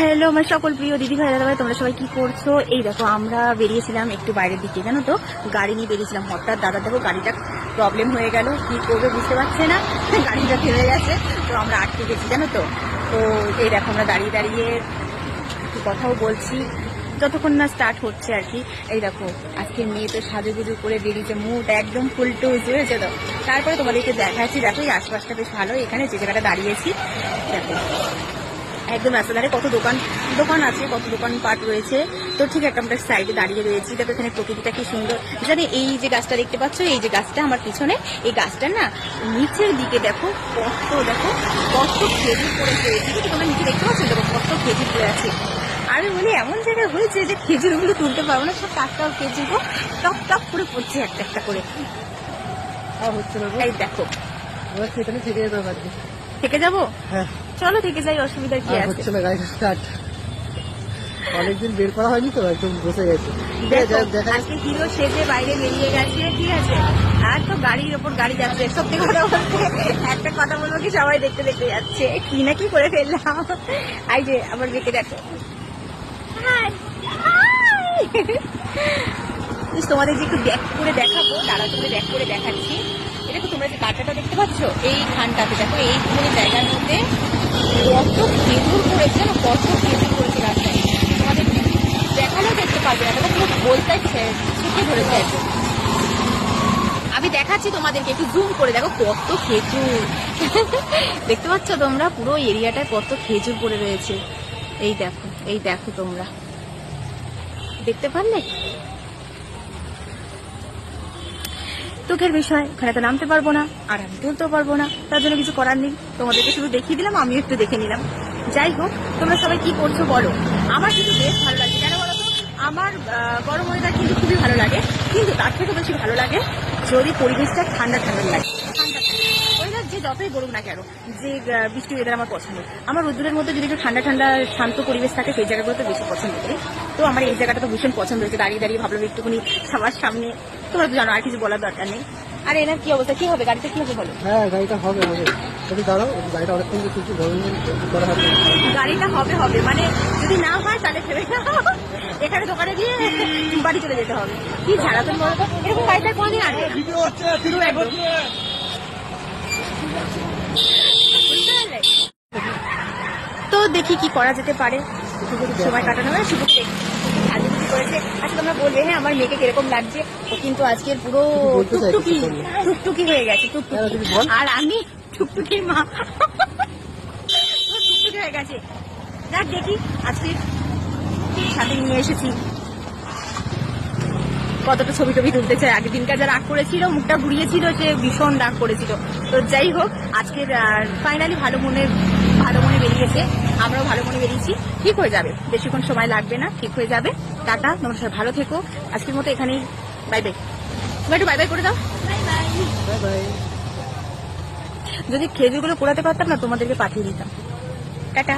Hello আমার সকল প্রিয় দিদি ভাই দাদা ভাই তোমরা সবাই কি করছ? এই দেখো, আমরা বেরিয়েছিলাম একটু বাইরের দিকে, জানো তো? গাড়ি নিয়ে বেরিয়েছিলাম। হঠাৎ দাদা, দেখো, গাড়িটা প্রবলেম হয়ে গেল। কি করবে বুঝতে পারছে না? গাড়িটা থেমে গেছে। তো আমরা আটকে গেছি, জানো তো? তো এই দেখো, আমরা দাঁড়িয়ে দাঁড়িয়ে কথাও বলছি। যতক্ষণ না স্টার্ট হচ্ছে আর কি। এই দেখো, আজকে মেয়ে তো সাজুগুজু করে বেরিয়েছে, মুড একদম ফুল টুজ হয়েছে তো? তারপরে তোমাদেরকে দেখাচ্ছি, দেখো, এই আশপাশটা বেশ ভালো এখানে যে জায়গাটা দাঁড়িয়েছি, দেখো। একদম রাস্তা ধারে কত দোকান দোকান আছে কত দোকান পাট রয়েছে। তো ঠিক একটা আমরা সাইডে দাঁড়িয়ে রয়েছি। দেখো এখানে প্রকৃতিটা কি সুন্দর। জানি এই যে গাছটা দেখতে পাচ্ছ এই যে গাছটা আমার পিছনে এই গাছটা না নিচের দিকে দেখো কত দেখো কত খেজুর পড়েছে এদিকে তোমরা নিচে দেখতে পাচ্ছ? দেখো কত খেজুর পড়ে আছে। আমি বলি এমন জায়গায় হয়েছে যে খেজুরগুলো তুলতে পারব না সব টাটকা খেজুর টপ টপ করে পড়ছে একটা একটা করে। আর হচ্ছে এই দেখো। থেকে যাব? হ্যাঁ। চলো থেকে যাই অসুবিধা কি আছে। হচ্ছে না গাড়িটা স্টার্ট অনেকদিন বের করা হয়নি তো একদম বসে গেছে। আজকে হিরো সেজে বাইরে বেরিয়ে গেছে ঠিক আছে? আর তো গাড়ির ওপর গাড়ি যাচ্ছে সত্যি কথা বলতে একটা কথা বলব কি সবাই দেখতে দেখতে যাচ্ছে। কি না কি করে ফেললাম। এই যে আমার দেখে দেখো! তোমাদের যে একটু ব্যাক করে দেখাবো দাঁড়া করে ব্যাক করে দেখাচ্ছি। এটা তো তোমরা যে কাঁটাটা দেখতে পাচ্ছ? এই খানটাতে দেখো এই মানে জায়গার মধ্যে কত খেজুর পড়েছে না কত খেজুর পড়েছে রাস্তায় তোমাদের দেখালেও দেখতে পারবে না পুরো বলতাই ছেঁকে ধরেছে আমি দেখাচ্ছি তোমাদেরকে, একটু জুম করে দেখো কত খেজুর। দেখতে পাচ্ছ তোমরা? পুরো এরিয়াটায় কত খেজুর পড়ে রয়েছে। এই দেখো এই দেখো তোমরা। দেখতে পারলে? দুঃখের বিষয় ওখানে তো নামতে পারব না, আর আমি তুলতেও পারব না, তার জন্য কিছু করার নেই। তোমাদেরকে শুধু দেখিয়ে দিলাম, আমিও একটু দেখে নিলাম। যাই হোক, তোমরা সবাই কি করছ বলো। আমার কিন্তু বেশ ভালো লাগে। কেন বলো তো? আমার গরম ওয়েদার কিন্তু খুবই ভালো লাগে, কিন্তু তার থেকে বেশি ভালো লাগে যদি পরিবেশটা ঠান্ডা ঠান্ডা লাগে। যতই বলুক না কেন যে বৃষ্টি ওয়েদার আমার পছন্দ। আমার রোদ্দুরের মধ্যে যদি একটু ঠান্ডা ঠান্ডা শান্ত পরিবেশ থাকে সেই জায়গাগুলোতে বেশি পছন্দ করি। তো আমার এই জায়গাটা তো ভীষণ পছন্দ হয়েছে। দাঁড়িয়ে দাঁড়িয়ে ভাবলাম একটুখানি সবার সামনে। তোমরা তো জানো আর কিছু বলার দরকার নেই। আর এনার কি অবস্থা? কি হবে? গাড়িতে কি হবে বলো? হ্যাঁ গাড়িটা হবে হবে। তুমি দাঁড়াও গাড়িটা অনেকক্ষণ কিছু করা হবে। গাড়িটা হবে হবে। মানে যদি না হয় তাহলে নাও। এখানে দোকানে গিয়ে বাড়ি চলে যেতে হবে। কি বলো তো? এরকম গাড়িটা কোনদিন আগে শুরু একদম বুঝতে পারলে? তো দেখি কি করা যেতে পারে। সময় কাটানো হয় শুধু সাজুগুজু করেছে। আচ্ছা তোমরা বলবে হ্যাঁ আমার মেয়েকে কীরকম লাগছে? ও কিন্তু আজকের পুরো টুকটুকি টুকটুকি হয়ে গেছে হ্যাঁ, টুকটুকি আর আমি টুকটুকির মা। টুকটুকি হয়ে গেছে। দেখ দেখি আজকে সাথে নিয়ে এসেছি। কতটা ছবি টবি তুলতে চায়? আগের দিনকার যা রাগ করেছিল মুখটা ঘুরিয়েছিল সে ভীষণ রাগ করেছিল। তো যাই হোক আজকের ফাইনালি ভালো মনে ভালো মনে বেরিয়েছে। আমরাও ভালো মনে বেরিয়েছি। ঠিক হয়ে যাবে। বেশিক্ষণ সময় লাগবে না ঠিক হয়ে যাবে। টাটা তোমার সবাই ভালো থেকো। আজকের মতো এখানেই বাই বাই তুমি একটু বাই বাই করে দাও। বাই বাই যদি খেজুরগুলো পোড়াতে পারতাম না তোমাদেরকে পাঠিয়ে দিতাম। টাটা।